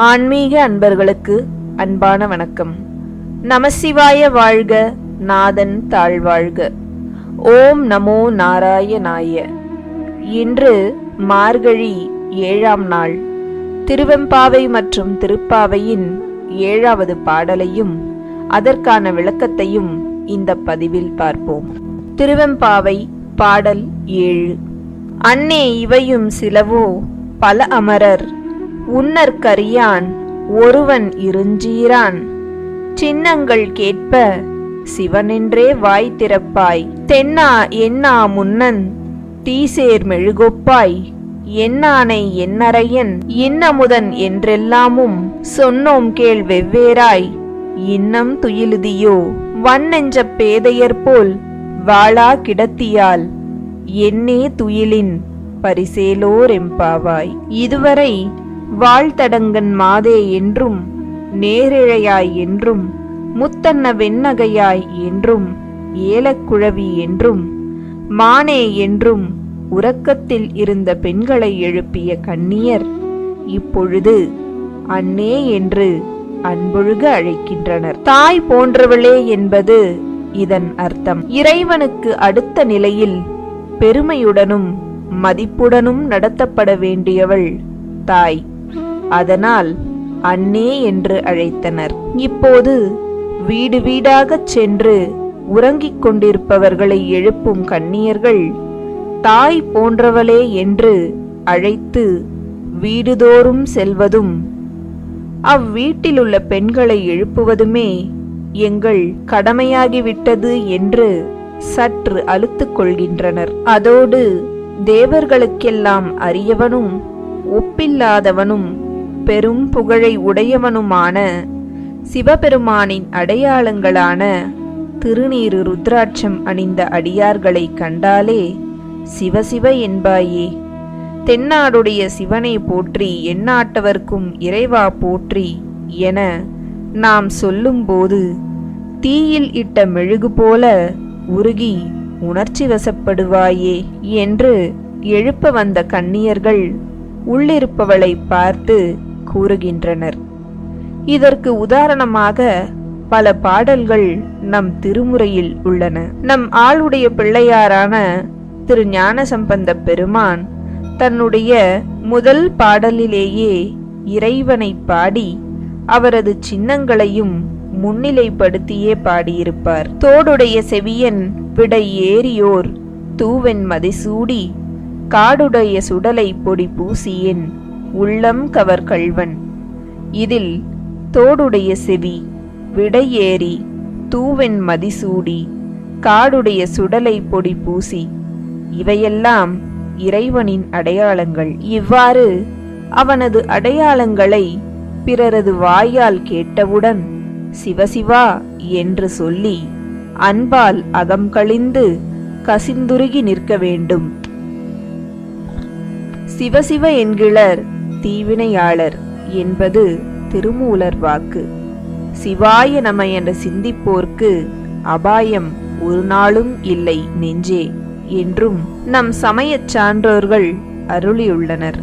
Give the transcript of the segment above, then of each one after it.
ஆன்மீக அன்பர்களுக்கு அன்பான வணக்கம். நமசிவாய வாழ்க நாதன் தாழ்வாழ்க. ஓம் நமோ நாராயணாய. இன்று மார்கழி ஏழாம் நாள். திருவெம்பாவை மற்றும் திருப்பாவையின் ஏழாவது பாடலையும் அதற்கான விளக்கத்தையும் இந்த பதிவில் பார்ப்போம். திருவெம்பாவை பாடல் ஏழு. அன்னே இவையும் சிலவோ பல அமரர் உன்னற்கரியான் ஒருவன் இருஞ்சீரான். சின்னங்கள் கேட்ப சிவனென்றே வாய் திறப்பாய். தென்னா என்னா முன்னன் தீசேர் மெழுகொப்பாய். என்னானை என்னறையன் இன்னமுதன் என்றெல்லாமும் சொன்னோம் கேள் வெவ்வேறாய். இன்னம் துயிலுதியோ வன்னெஞ்ச பேதையர் போல் வாளா கிடத்தியால் என்னே துயிலின் பரிசேலோர் எம்பாவாய் இதுவரை வாழ்த்தடங்கன் மாதே என்றும் நேரிழையாய் என்றும் முத்தன்ன வெண்ணகையாய் என்றும் ஏலக்குழவி என்றும் மானே என்றும் உறக்கத்தில் இருந்த பெண்களை எழுப்பிய கண்ணியர் இப்பொழுது அன்னே என்று அன்பொழுக அழைக்கின்றனர். தாய் போன்றவளே என்பது இதன் அர்த்தம். இறைவனுக்கு அடுத்த நிலையில் பெருமையுடனும் மதிப்புடனும் நடத்தப்பட வேண்டியவள் தாய். அதனால் அன்னே என்று அழைத்தனர். இப்போது வீடு வீடாகச் சென்று உறங்கிக் கொண்டிருப்பவர்களை எழுப்பும் கன்னியர்கள் தாய் போன்றவளே என்று அழைத்து வீடுதோறும் செல்வதும் அவ்வீட்டிலுள்ள பெண்களை எழுப்புவதுமே எங்கள் கடமையாகிவிட்டது என்று சற்று அழுத்துக் கொள்கின்றனர். அதோடு தேவர்களுக்கெல்லாம் அரியவனும் ஒப்பில்லாதவனும் பெரும் புகழை உடையவனுமான சிவபெருமானின் அடையாளங்களான திருநீறு ருத்ராட்சம் அணிந்த அடியார்களை கண்டாலே சிவசிவ என்பாயே. தென்னாடுடைய சிவனை போற்றி எந்நாட்டவர்க்கும் இறைவா போற்றி என நாம் சொல்லும்போது தீயில் இட்ட மெழுகு போல உருகி உணர்ச்சி வசப்படுவாயே என்று எழுப்ப வந்த கன்னியர்கள் உள்ளிருப்பவளை பார்த்து கூறுகின்றனர். இதற்கு உதாரணமாக பல பாடல்கள் நம் திருமுறையில் உள்ளன. நம் ஆளுடைய பிள்ளையாரான திரு ஞானசம்பந்த பெருமான் தன்னுடைய முதல் பாடலிலேயே இறைவனை பாடி அவரது சின்னங்களையும் முன்னிலைப்படுத்தியே பாடியிருப்பார். தோடுடைய செவியன் விடை ஏறியோர் தூவென் மதிசூடி காடுடைய சுடலை பொடி பூசியின் உள்ளம் கவர் கள்வன் இதில் தோடுடைய செவி விடையேறி தூவென் மதிசூடி காடுடைய சுடலை பொடி பூசி. இவையெல்லாம் இறைவனின் அடையாளங்கள். இவ்வாறு அவனது அடையாளங்களை பிறரது வாயால் கேட்டவுடன் சிவசிவா என்று சொல்லி அன்பால் அகம் கழிந்து கசிந்துருகி நிற்க வேண்டும். சிவசிவ என்கிழர் தீவினையாளர் என்பது திருமூலர் வாக்கு. சிவாய நம என்ற சிந்திப்போர்க்கு அபாயம் ஒரு நாளும் இல்லை நெஞ்சே என்றும் நம் சமயச் சான்றோர்கள் அருளியுள்ளனர்.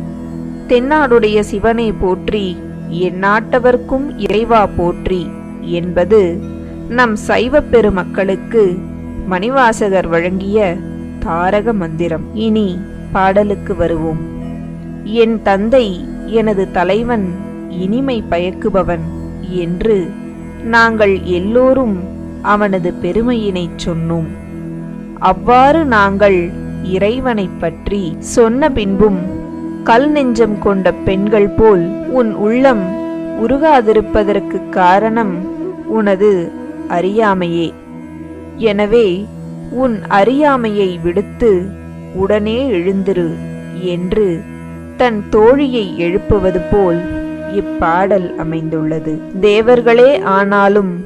தென்னாடுடைய சிவனை போற்றி எந்நாட்டவர்க்கும் இறைவா போற்றி என்பது நம் சைவ பெருமக்களுக்கு மணிவாசகர் வழங்கிய தாரக மந்திரம். இனி பாடலுக்கு வருவோம். என் தந்தை எனது தலைவன் இனிமை பயக்குபவன் என்று நாங்கள் எல்லோரும் அவனது பெருமையினைச் சொன்னோம். அவ்வாறு நாங்கள் இறைவனைப் பற்றி சொன்ன பின்பும் கல் நெஞ்சம் கொண்ட பெண்கள் போல் உன் உள்ளம் உருகாதிருப்பதற்கு காரணம் உனது அறியாமையே. எனவே உன் அறியாமையை விடுத்து உடனே எழுந்திரு என்று தன் தோழியை எழுப்புவது போல் இப்பாடல் அமைந்துள்ளது. தேவர்களே ஆனாலும்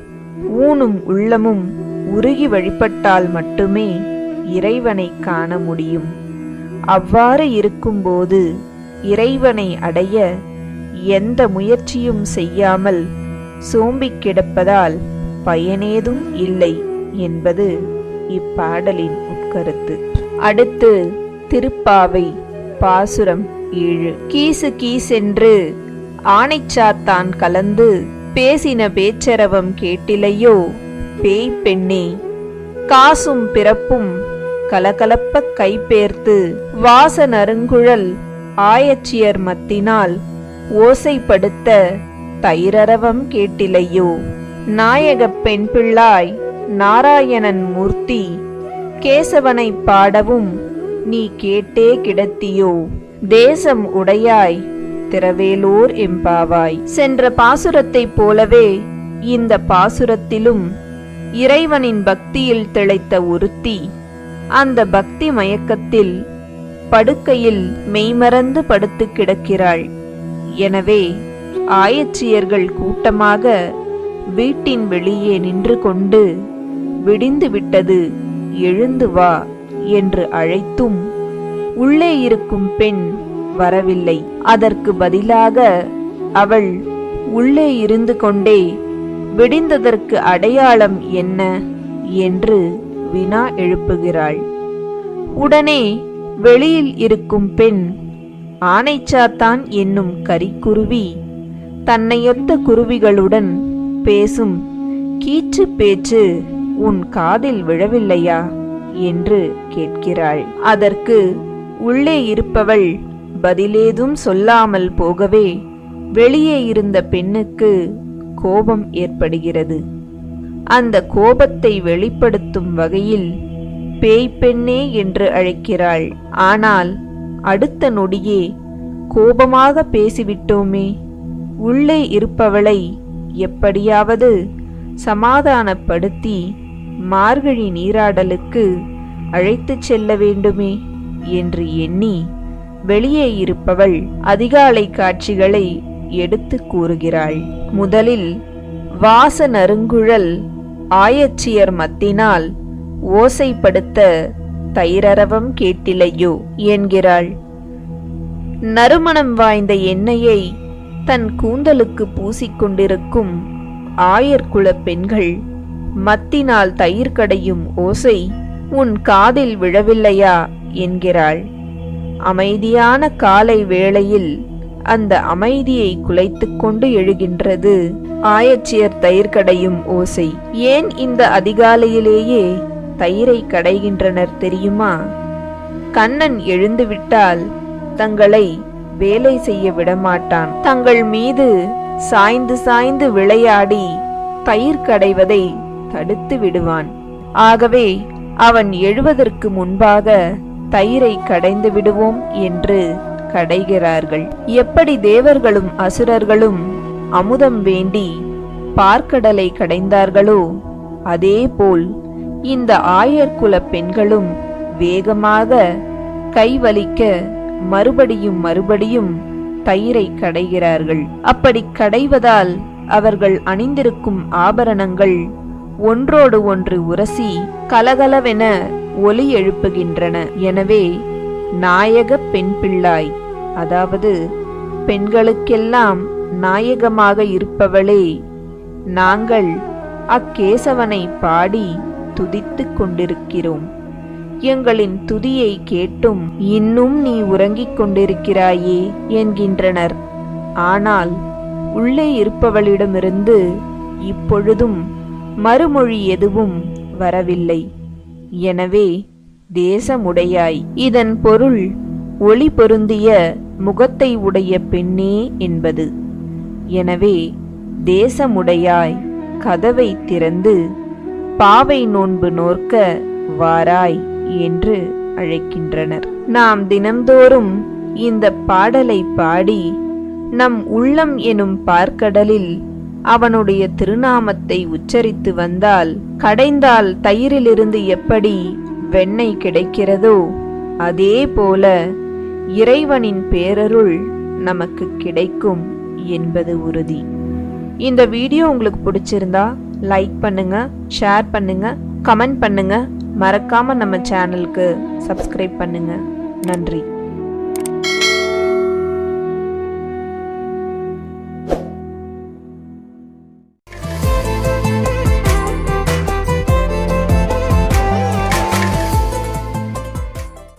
ஊனும் உள்ளமும் உருகி வழிபட்டால் மட்டுமே இறைவனை காண முடியும். அவ்வாறு இருக்கும்போது இறைவனை அடைய எந்த முயற்சியும் செய்யாமல் சோம்பிக் கிடப்பதால் பயனேதும் இல்லை என்பது இப்பாடலின் உட்கருத்து. அடுத்து திருப்பாவை பாசுரம் ஏழு. கீசு கீசென்று ஆணைச்சாத்தான் கலந்து பேசின பேச்சரவம் கேட்டிலையோ? பேய் பெண்ணே காசும் பிறப்பும் கலகலப்ப கைபேர்த்து வாச நறுங்குழல் ஆயச்சியர் மத்தினால் ஓசைப்படுத்த தைரரவம் கேட்டிலையோ? நாயகப் பெண் பிள்ளாய் நாராயணன் மூர்த்தி கேசவனை பாடவும் நீ கேட்டே கிடத்தியோ? தேசம் உடையாய் திரவேலூர் எம்பாவாய். சென்ற பாசுரத்தைப் போலவே இந்த பாசுரத்திலும் இறைவனின் பக்தியில் திளைத்த ஒருத்தி அந்த பக்தி மயக்கத்தில் படுக்கையில் மெய்மறந்து படுத்து கிடக்கிறாள். எனவே ஆயச்சியர்கள் கூட்டமாக வீட்டின் வெளியே நின்று கொண்டு விடிந்து விட்டது எழுந்து வா. என்று அழைத்தும் உள்ளே இருக்கும் பெண் வரவில்லை. அதற்கு பதிலாக அவள் உள்ளே இருந்து கொண்டே விடிந்ததற்கு அடையாளம் என்ன? என்று வினா எழுப்புகிறாள். உடனே வெளியில் இருக்கும் பெண் ஆனைச்சாத்தான் என்னும் கரிக்குருவி தன்னையொத்த குருவிகளுடன் பேசும் கீச்சு பேச்சு உன் காதில் விழவில்லையா? என்று கேட்கிறாள். அதற்கு உள்ளே இருப்பவள் பதிலேதும் சொல்லாமல் போகவே வெளியே இருந்த பெண்ணுக்கு கோபம் ஏற்படுகிறது. அந்த கோபத்தை வெளிப்படுத்தும் வகையில் பேய் பெண்ணே என்று அழைக்கிறாள். ஆனால் அடுத்த நொடியே கோபமாக பேசிவிட்டோமே. உள்ளே இருப்பவளை எப்படியாவது சமாதானப்படுத்தி மார்கழி நீராடலுக்கு அழைத்துச் செல்ல வேண்டுமே என்று எண்ணி வெளியே இருப்பவள் அதிகாலை காட்சிகளை எடுத்து கூறுகிறாள். முதலில் வாச நறுங்குழல் ஆயச்சியர் மத்தினால் ஓசைப்படுத்த தைரரவம் கேட்டிலையோ என்கிறாள். நறுமணம் வாய்ந்த எண்ணெயை தன் கூந்தலுக்கு பூசிக்கொண்டிருக்கும் ஆயர்குல பெண்கள் மத்தினால் தயிர் கடையும் ஓசை உன் காதில் விழவில்லையா? என்கிறாள். அமைதியான காலை வேளையில் அந்த அமைதியை குலைத்துக்கொண்டு எழுகின்றது ஆயச்சியர் தயிர் கடையும் ஓசை. ஏன் இந்த அதிகாலையிலேயே தயிரை கடைகின்றனர் தெரியுமா? கண்ணன் எழுந்துவிட்டால் தங்களை வேலை செய்ய விடமாட்டான். தங்கள் மீது சாய்ந்து சாய்ந்து விளையாடி தயிர் கடைவதை தடுத்து விடுவான். ஆகவே அவன் எழுவதற்கு முன்பாக தயிரை கடைந்து விடுவோம் என்று கடைகிறார்கள். எப்படி தேவர்களும் அசுரர்களும் அமுதம் வேண்டி பார்க்கடலை கடைந்தார்களோ அதேபோல் இந்த ஆயர்குல பெண்களும் வேகமாக கைவலிக்க மறுபடியும் மறுபடியும் தயிரை கடைகிறார்கள். அப்படி கடைவதால் அவர்கள் அணிந்திருக்கும் ஆபரணங்கள் ஒன்றோடு ஒன்று உரசி கலகலவென ஒலி எழுப்புகின்றன. எனவே நாயக பெண் பிள்ளாய் அதாவது பெண்களுக்கெல்லாம் நாயகமாக இருப்பவளே நாங்கள் அக்கேசவனை பாடி துதித்து கொண்டிருக்கிறோம். எங்களின் துதியை கேட்டும் இன்னும் நீ உறங்கிக் கொண்டிருக்கிறாயே என்கின்றனர். ஆனால் உள்ளே இருப்பவளிடமிருந்து இப்பொழுதும் மறுமொழி எதுவும் வரவில்லை. எனவே தேசமுடையாய். இதன் பொருள் ஒளி பொருந்திய முகத்தை உடைய பெண்ணே என்பது. எனவே தேசமுடையாய் கதவை திறந்து பாவை நோன்பு நோர்க்க வாராய் என்று அழைக்கின்றனர். நாம் தினம்தோறும் இந்த பாடலை பாடி நம் உள்ளம் எனும் பார்க்கடலில் அவனுடைய திருநாமத்தை உச்சரித்து வந்தால் கடைந்தால் தயிரிலிருந்து எப்படி வெண்ணெய் கிடைக்கிறதோ அதே போல இறைவனின் பேரருள் நமக்கு கிடைக்கும் என்பது உறுதி. இந்த வீடியோ உங்களுக்கு பிடிச்சிருந்தா லைக் பண்ணுங்க ஷேர் பண்ணுங்க கமெண்ட் பண்ணுங்க. மறக்காம நம்ம சேனலுக்கு சப்ஸ்கிரைப் பண்ணுங்க. நன்றி.